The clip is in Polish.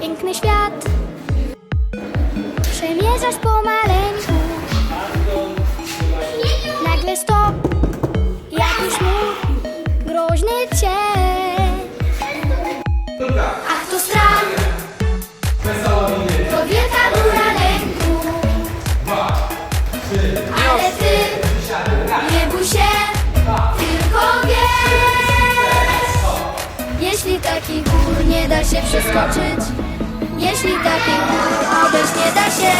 piękny świat. Przemierzasz pomaleńku. Nagle stop, jakiś mur, groźny cień. Ach, to strach, to wielka góra lęku. Ale ty nie bój się, tylko wiesz. Jeśli takich gór nie da się przeskoczyć, jeśli gór obejść nie da się,